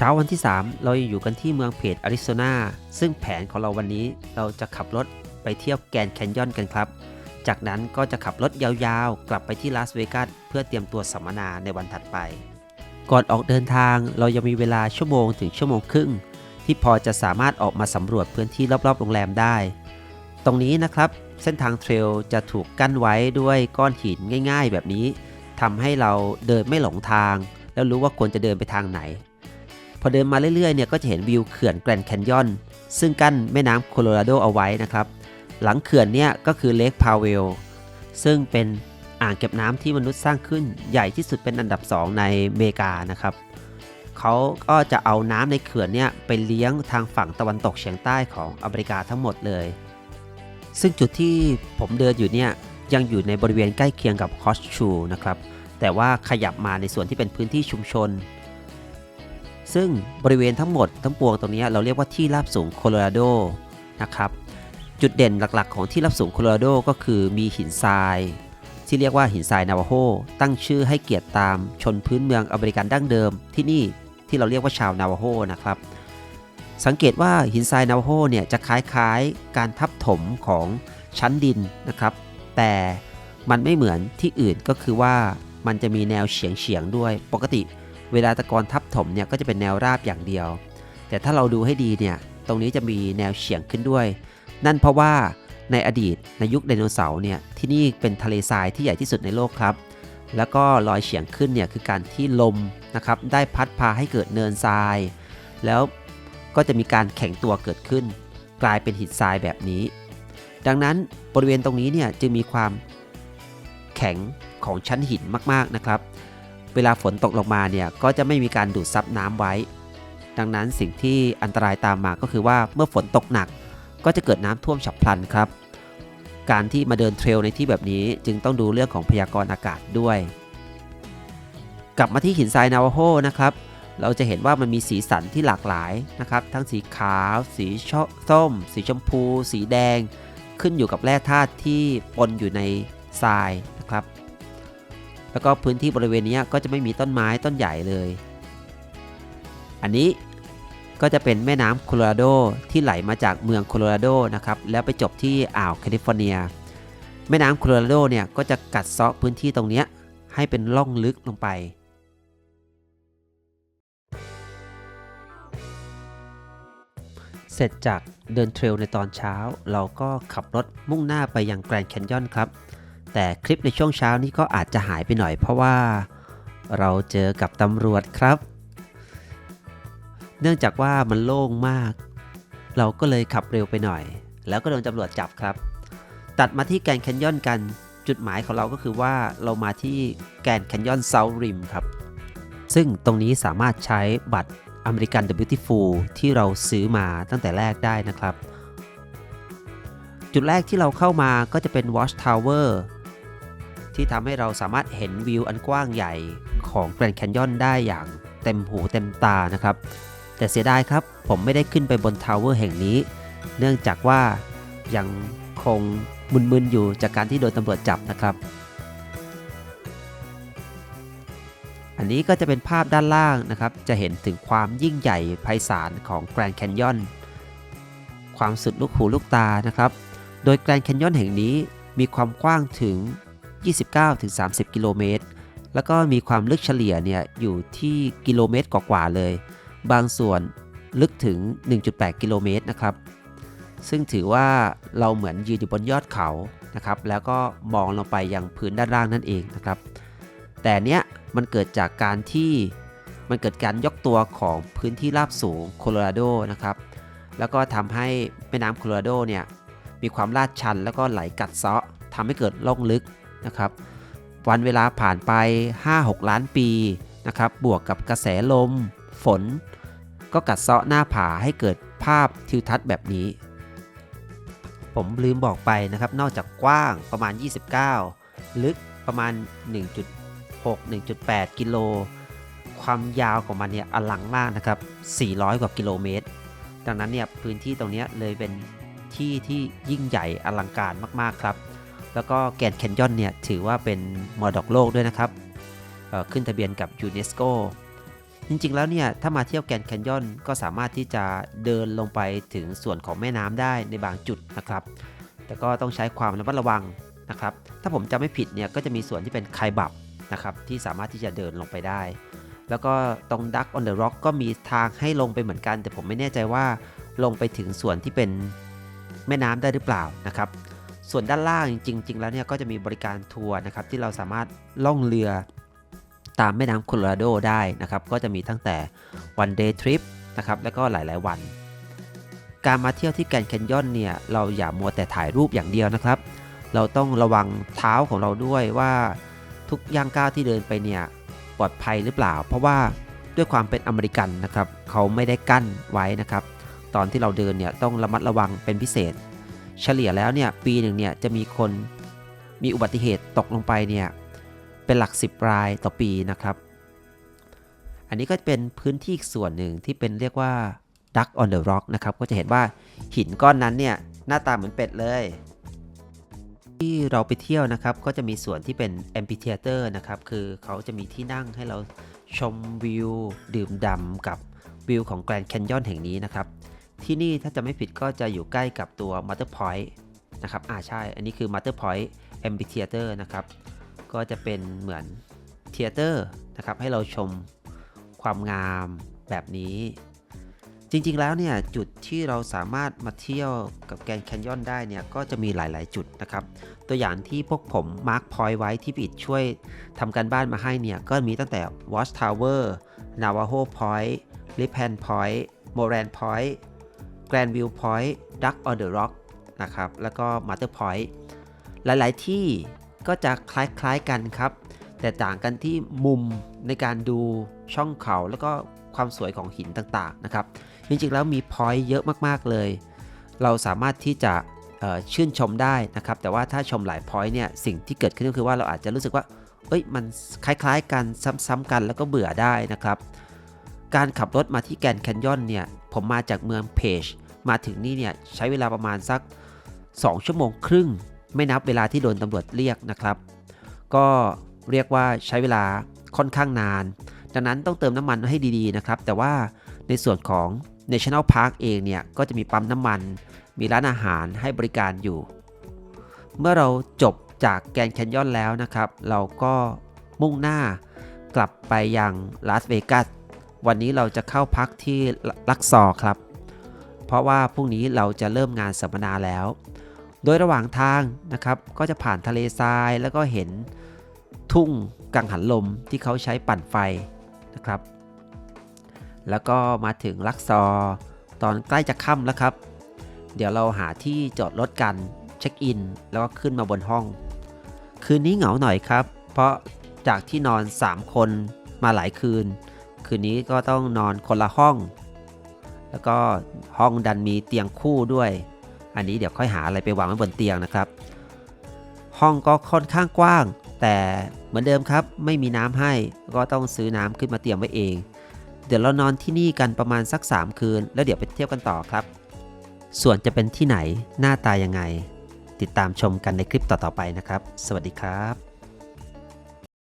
เช้าวันที่ 3 เรายังอยู่กันที่เมืองเพจอาริโซนาซึ่งแผนของเราวันนี้เราจะขับรถไปเที่ยวแกนแคนยอนกันครับ จากนั้นก็จะขับรถยาวๆ กลับไปที่ลาสเวกัสเพื่อเตรียมตัวสัมมนาในวันถัดไป ก่อนออกเดินทางเรายังมีเวลาชั่วโมงถึงชั่วโมงครึ่ง ที่พอจะสามารถออกมาสำรวจพื้นที่รอบๆ โรงแรมได้ ตรงนี้นะครับเส้นทางเทรลจะถูกกั้นไว้ด้วยก้อนหินง่าย ๆ แบบนี้ทำให้เราเดินไม่หลงทาง แล้วรู้ว่าควรจะเดินไปทางไหน พอเดินมาเรื่อยๆเนี่ยก็จะเห็นวิวเขื่อนแกรนด์แคนยอนซึ่งกั้นแม่น้ำโคโลราโดเอาไว้นะครับ หลังเขื่อนเนี่ยก็คือเลคพาวเวลซึ่งเป็นอ่างเก็บน้ำที่มนุษย์สร้างขึ้นใหญ่ที่สุดเป็นอันดับ 2 ในอเมริกานะครับเขาก็จะเอาน้ำในเขื่อนเนี่ยไปเลี้ยงทางฝั่งตะวันตกเฉียงใต้ของอเมริกาทั้งหมดเลย ซึ่งจุดที่ผมเดินอยู่เนี่ยยังอยู่ในบริเวณใกล้เคียงกับคอสชูนะครับแต่ว่าขยับมาในส่วนที่เป็นพื้นที่ชุมชน ซึ่งบริเวณทั้งหมดทั้งปวงตรงนี้เราเรียกว่าที่ราบสูงโคโลราโดนะครับจุดเด่นหลักๆ ของที่ราบสูงโคโลราโดก็คือมีหินทราย ที่เรียกว่าหินทรายนาวาโฮตั้งชื่อให้เกียรติตามชนพื้นเมืองอเมริกันดั้งเดิมที่นี่ที่เราเรียกว่าชาวนาวาโฮนะครับ สังเกตว่าหินทรายนาวาโฮเนี่ยจะคล้ายๆ การทับถมของชั้นดินนะครับ แต่มันไม่เหมือนที่อื่นก็คือว่ามันจะมีแนวเฉียงเฉียงๆด้วยปกติ เวลาตะกอนทับถมเนี่ยก็จะเป็นแนวราบอย่างเดียว แต่ถ้าเราดูให้ดีเนี่ยตรงนี้จะมีแนวเฉียงขึ้นด้วย นั่นเพราะว่าในอดีตในยุคไดโนเสาร์เนี่ยที่นี่เป็นทะเลทรายที่ใหญ่ที่สุดในโลกครับ แล้วก็รอยเฉียงขึ้นเนี่ยคือการที่ลมนะครับได้พัดพาให้เกิดเนินทราย แล้วก็จะมีการแข็งตัวเกิดขึ้น กลายเป็นหินทรายแบบนี้ ดังนั้นบริเวณตรงนี้เนี่ยจึงมีความแข็งของชั้นหินมากๆนะครับ เวลาฝนตกลงมาเนี่ยก็จะไม่มีการดูดซับน้ำไว้ ดังนั้นสิ่งที่อันตรายตามมาก็คือว่าเมื่อฝนตกหนัก ก็จะเกิดน้ำท่วมฉับพลันครับ การที่มาเดินเทรลในที่แบบนี้จึงต้องดูเรื่องของพยากรณ์อากาศด้วย กลับมาที่หินทรายนาวาโฮนะครับ เราจะเห็นว่ามันมีสีสันที่หลากหลายนะครับ ทั้งสีขาว สีชส้ม สีชมพู สีแดง ขึ้นอยู่กับแร่ธาตุที่ปนอยู่ในทรายนะครับ แล้วก็พื้นที่บริเวณนี้ก็จะไม่มีต้นไม้ต้นใหญ่เลย อันนี้ก็จะเป็นแม่น้ำโคโลราโดที่ไหลมาจากเมืองโคโลราโดนะครับแล้วไปจบที่อ่าวแคลิฟอร์เนีย แม่น้ำโคโลราโดเนี่ยก็จะกัดเซาะพื้นที่ตรงนี้ให้เป็นล่องลึกลงไปเสร็จจากเดินเทรลในตอนเช้า เราก็ขับรถมุ่งหน้าไปยังแกรนด์แคนยอนครับ แต่คลิปในช่วงเช้านี้ก็อาจจะหายไปหน่อยเพราะว่าเราเจอกับตำรวจครับ เนื่องจากว่ามันโล่งมาก เราก็เลยขับเร็วไปหน่อย แล้วก็โดนตำรวจจับครับ ตัดมาที่แกนแคนยอนกัน จุดหมายของเราก็คือว่าเรามาที่แกนแคนยอนเซาท์ริมครับ ซึ่งตรงนี้สามารถใช้บัตรอเมริกัน The Beautiful ที่เราซื้อมาตั้งแต่แรกได้นะครับ จุดแรกที่เราเข้ามาก็จะเป็น Watch Tower ที่ทำให้เราสามารถเห็นวิวอันกว้างใหญ่ของแกรนด์แคนยอนได้อย่างเต็มหูเต็มตานะครับ แต่เสียดายครับ ผมไม่ได้ขึ้นไปบนทาวเวอร์แห่งนี้ เนื่องจากว่ายังคงมึนๆอยู่จากการที่โดนตำรวจจับนะครับ อันนี้ก็จะเป็นภาพด้านล่างนะครับ จะเห็นถึงความยิ่งใหญ่ไพศาลของแกรนด์แคนยอนความสุดลูกหูลูกตานะครับ โดยแกรนด์แคนยอนแห่งนี้มีความกว้างถึง 29-30 กิโลเมตร แล้วก็มีความลึกเฉลี่ยเนี่ยอยู่ที่กิโลเมตรกว่าๆเลย บางส่วนลึกถึง 1.8 กิโลเมตรนะครับ ซึ่งถือว่าเราเหมือนยืนอยู่บนยอดเขานะครับ แล้วก็มองลงไปยังพื้นด้านล่างนั่นเองนะครับ แต่เนี้ยมันเกิดจากการที่มันเกิดการยกตัวของพื้นที่ราบสูงโคโลราโดนะครับ แล้วก็ทำให้แม่น้ำโคโลราโดเนี่ยมีความลาดชันแล้วก็ไหลกัดเซาะทำให้เกิดล่องลึก นะครับวันเวลาผ่านไป 5-6 ล้านปีนะครับบวกกับกระแสลม ฝน ก็กัดเซาะหน้าผาให้เกิดภาพทิวทัศน์แบบนี้ ผมลืมบอกไปนะครับ นอกจากกว้างประมาณ 29 ลึกประมาณ 1.6 1.8 กิโล ความยาวของมันเนี่ยอลังมากนะครับ 400 กว่ากิโลเมตร ดังนั้นเนี่ยพื้นที่ตรงนี้เลยเป็นที่ที่ยิ่งใหญ่อลังการมากๆครับ แล้วก็แกนแคนยอนเนี่ยถือว่าเป็นมรดกโลกด้วยนะครับขึ้นทะเบียนกับยูเนสโกจริงๆ แล้วเนี่ยถ้ามาเที่ยวแกนแคนยอนก็สามารถที่จะเดินลงไปถึงส่วนของแม่น้ำได้ในบางจุดนะครับ แต่ก็ต้องใช้ความระมัดระวังนะครับ ถ้าผมจำไม่ผิดเนี่ยก็จะมีส่วนที่เป็นไคบับนะครับที่สามารถที่จะเดินลงไปได้ แล้วก็ตรง Duck on the Rock ก็มีทางให้ลงไปเหมือนกัน แต่ผมไม่แน่ใจว่าลงไปถึงส่วนที่เป็นแม่น้ำได้หรือเปล่านะครับ ส่วนด้านล่างจริง ๆ แล้วเนี่ยก็จะมีบริการทัวร์นะครับที่เราสามารถล่องเรือตามแม่น้ำโคโลราโดได้นะครับ ก็จะมีตั้งแต่ one day trip นะครับ แล้วก็หลาย ๆ วัน การมาเที่ยวที่แกนแคนยอนเนี่ย เราอย่ามัวแต่ถ่ายรูปอย่างเดียวนะครับ เราต้องระวังเท้าของเราด้วยว่าทุกย่างก้าวที่เดินไปเนี่ยปลอดภัยหรือเปล่า เพราะว่าด้วยความเป็นอเมริกันนะครับ เขาไม่ได้กั้นไว้นะครับ ตอนที่เราเดินเนี่ยต้องระมัดระวังเป็นพิเศษ เฉลี่ยแล้วเนี่ยปีหนึ่งเนี่ยจะมีคนมีอุบัติเหตุตกลงไปเนี่ยเป็นหลัก 10 รายต่อปีนะครับ อันนี้ก็เป็นพื้นที่อีกส่วนหนึ่งที่เป็นเรียกว่า Duck on the Rock นะครับ ก็จะเห็นว่าหินก้อนนั้นเนี่ยหน้าตาเหมือนเป็ดเลย ที่เราไปเที่ยวนะครับ ก็จะมีส่วนที่เป็น Amphitheater นะครับ คือเขาจะมีที่นั่งให้เราชมวิว ดื่มด่ำกับวิวของแกรนด์แคนยอนแห่งนี้นะครับ ที่นี่ถ้าจะไม่ผิดก็จะอยู่ใกล้กับตัว Mother Point นะครับ อ่าใช่ อันนี้คือ Mother Point Amphitheater นะครับ ก็จะเป็นเหมือนเทเตอร์นะครับ ให้เราชมความงามแบบนี้ จริงๆแล้วเนี่ย จุดที่เราสามารถมาเที่ยวกับแกรนแคนยอนได้เนี่ย ก็จะมีหลายๆจุดนะครับ ตัวอย่างที่พวกผมมาร์คพอยต์ไว้ที่ปิดช่วยทำการบ้านมาให้เนี่ย ก็มีตั้งแต่ Watch Tower Navajo Point Lipan Point Moran Point Duck on the Rock นะครับ แล้วก็ Mother Point หลาย ๆ ที่ก็จะคล้าย ๆ กันครับ แต่ต่างกันที่มุมในการดูช่องเขาแล้วก็ความสวยของหินต่าง ๆ นะครับ จริง ๆ แล้วมีพอยต์เยอะมาก ๆ เลย เราสามารถที่จะชื่นชมได้นะครับ แต่ว่าถ้าชมหลายพอยต์เนี่ย สิ่งที่เกิดขึ้นก็คือว่าเราอาจจะรู้สึกว่า เอ้ย มันคล้าย ๆ กันซ้ำๆกันแล้วก็เบื่อได้นะครับ การขับรถมาที่แกรนแคนยอนเนี่ย ผมมาจากเมืองเพจมาถึงนี่เนี่ยใช้เวลาประมาณสัก 2 ชั่วโมงครึ่ง ไม่นับเวลาที่โดนตำรวจเรียกนะครับ ก็เรียกว่าใช้เวลาค่อนข้างนาน ดังนั้นต้องเติมน้ำมันให้ดีๆนะครับ แต่ว่าในส่วนของ National Park เองเนี่ยก็จะมีปั๊มน้ำมัน มีร้านอาหารให้บริการอยู่ เมื่อเราจบจากแกนแคนยอนแล้วนะครับ เราก็มุ่งหน้ากลับไปยังลาสเวกัส วันนี้เราจะเข้าพักที่ลักซอร์ครับ เพราะว่าพรุ่งนี้เราจะเริ่มงานสัมมนาแล้ว โดยระหว่างทางนะครับก็จะผ่านทะเลทรายแล้วก็เห็นทุ่งกังหันลมที่เขาใช้ปั่นไฟนะครับ แล้วก็มาถึงลักซอร์ตอนใกล้จะค่ำแล้วครับ เดี๋ยวเราหาที่จอดรถกันเช็คอิน แล้วก็ขึ้นมาบนห้อง คืนนี้เหงาหน่อยครับ เพราะจากที่นอน 3 คนมาหลายคืน คืนนี้ก็ต้องนอนคนละห้อง แล้วก็ห้องดันมีเตียงคู่ด้วย อันนี้เดี๋ยวค่อยหาอะไรไปวางไว้บนเตียงนะครับ ห้องก็ค่อนข้างกว้าง แต่เหมือนเดิมครับไม่มีน้ำให้ก็ต้องซื้อน้ำขึ้นมาเตรียมไว้เอง เดี๋ยวเรานอนที่นี่กันประมาณสัก 3 คืน แล้วเดี๋ยวไปเที่ยวกันต่อครับ ส่วนจะเป็นที่ไหนหน้าตายังไง ติดตามชมกันในคลิปต่อๆไปนะครับ สวัสดีครับ